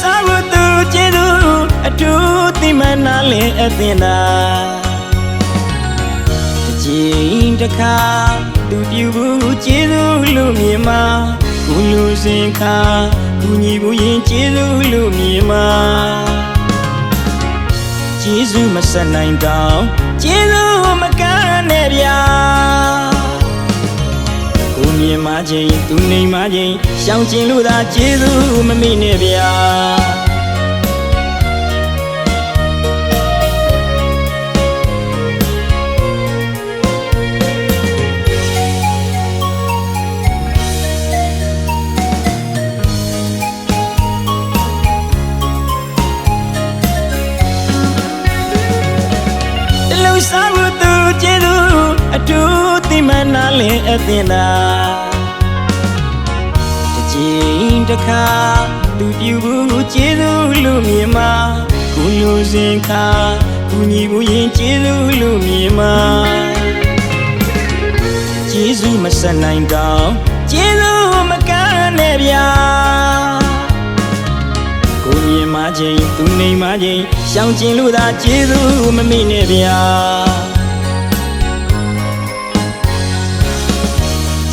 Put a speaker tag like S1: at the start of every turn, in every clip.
S1: စာရသူကျေသူအထူးသိမနာလင်အသင်သာတစ်ချိန်တစ်ခါသူပြုဘူးကျေသူလို့မြင်မှာကိုလူစင်ခါကူညီဘူးရင်ကျေသူလို့မြင်မှာကျေသူမဆက်နိုင်တော့ကျေသူမကန်းနဲ့ဗျာ မြင်မချင်းသူနေမချင်းရှောင်ကျင်လို့သာကျေးဇူးမမိနဲ့ဗျာတလူစားဖို့သူကျေးဇူးအတူသိ မနာလင်အသင်သာတစ်ချိန်တစ်ခါသူပြူဘူးကျေးဇူးလို့မြင်မှာကိုလူစင်ခါကူညီဘူးရင်ကျေးဇူးလို့မြင်မှာကျေးဇူးမဆက်နိုင်တော့ကျေးဇူးမကမ်းနဲ့ဗျာကိုမြင်မချင်းသူနေမချင်းရှောင်ကျင်လို့သာကျေးဇူးမမိနဲ့ဗျာ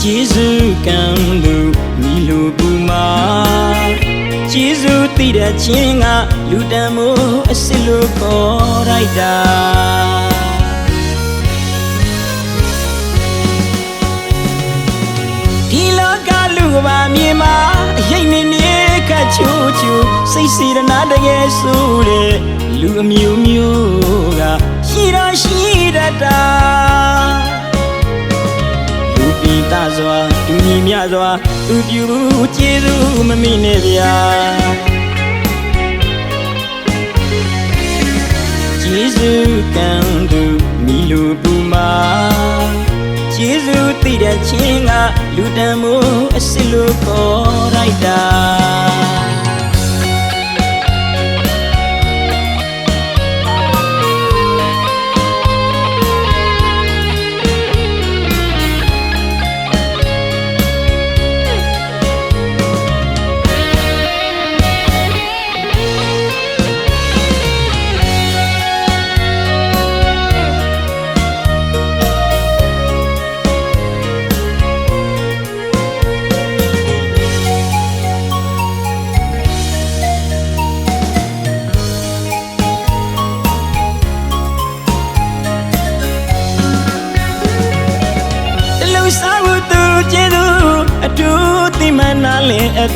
S1: ကျေးဇူးကံသူမိလိုပူမာကျေးဇူးတည်တဲ့ချင်းကလူတန်မို့အစ်စ်လို့ခေါ်လိုက်တာဒီလောကလူကပါမြေမှာအရေးနေနေခတ်ချူချူစိတ်စေတနာတကယ်ဆိုတဲ့လူအမျိုးမျိုးကရှိတော့ရှိတတ်တာ မြစွာသူပြူကျေးဇူးမမိနဲ့ဗျာကျေးဇူးကံသူမိလိုပူမာကျေးဇူးတည်တဲ့ချင်းကလူတန်မို့အစ်စ်လို့ခေါ်လိုက်တာတ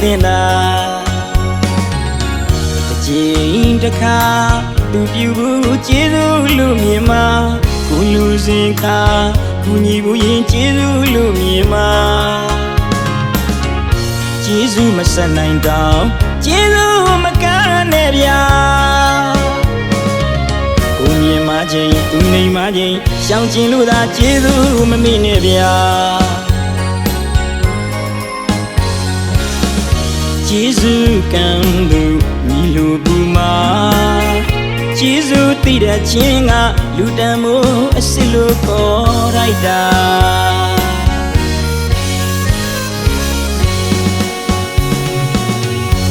S1: သင်သာတစ်ချိန်တစ်ခါသူပြူဘူးကျေးဇူးလို့မြင်မှာကိုလူစင်ခါကူညီဘူးရင်ကျေးဇူးလို့မြင်မှာကျေးဇူးမဆက်နိုင်တော့ကျေးဇူးမကမ်းနဲ့ဗျာကိုမြင်မချင်းသူနေမချင်းရှောင်ကျင်လို့သာကျေးဇူးမမိနဲ့ဗျာ ကျေးဇူးကံသူမိလိုပူမာကျေးဇူးတည်တဲ့ချင်းကလူတန်မို့အစ်စ်လို့ခေါ်လိုက်တာ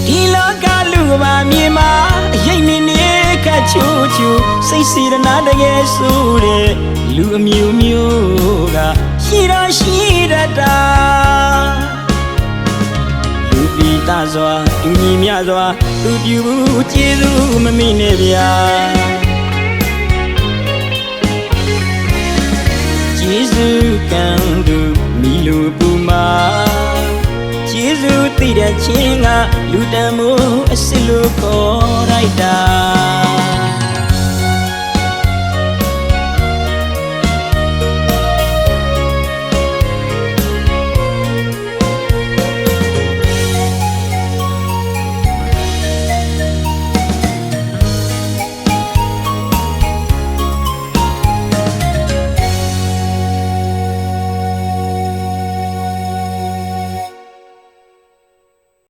S1: ဒီလောကလူကပါမြေမှာအရေးနေနေခတ်ချူချူစိတ်စေတနာတကယ်ဆိုတဲ့လူအမျိုးမျိုးကရှိတော့ရှိတတ်တာလူပိတာ စွာသူညီမြစွာသူပြူဘူးကျေးဇူးမမိနဲ့ဗျာကျေးဇူးကံသူမိလိုပူမာကျေးဇူးတည်တဲ့ချင်းကလူတန်မို့အစ်စ်လို့ခေါ်လိုက်တာ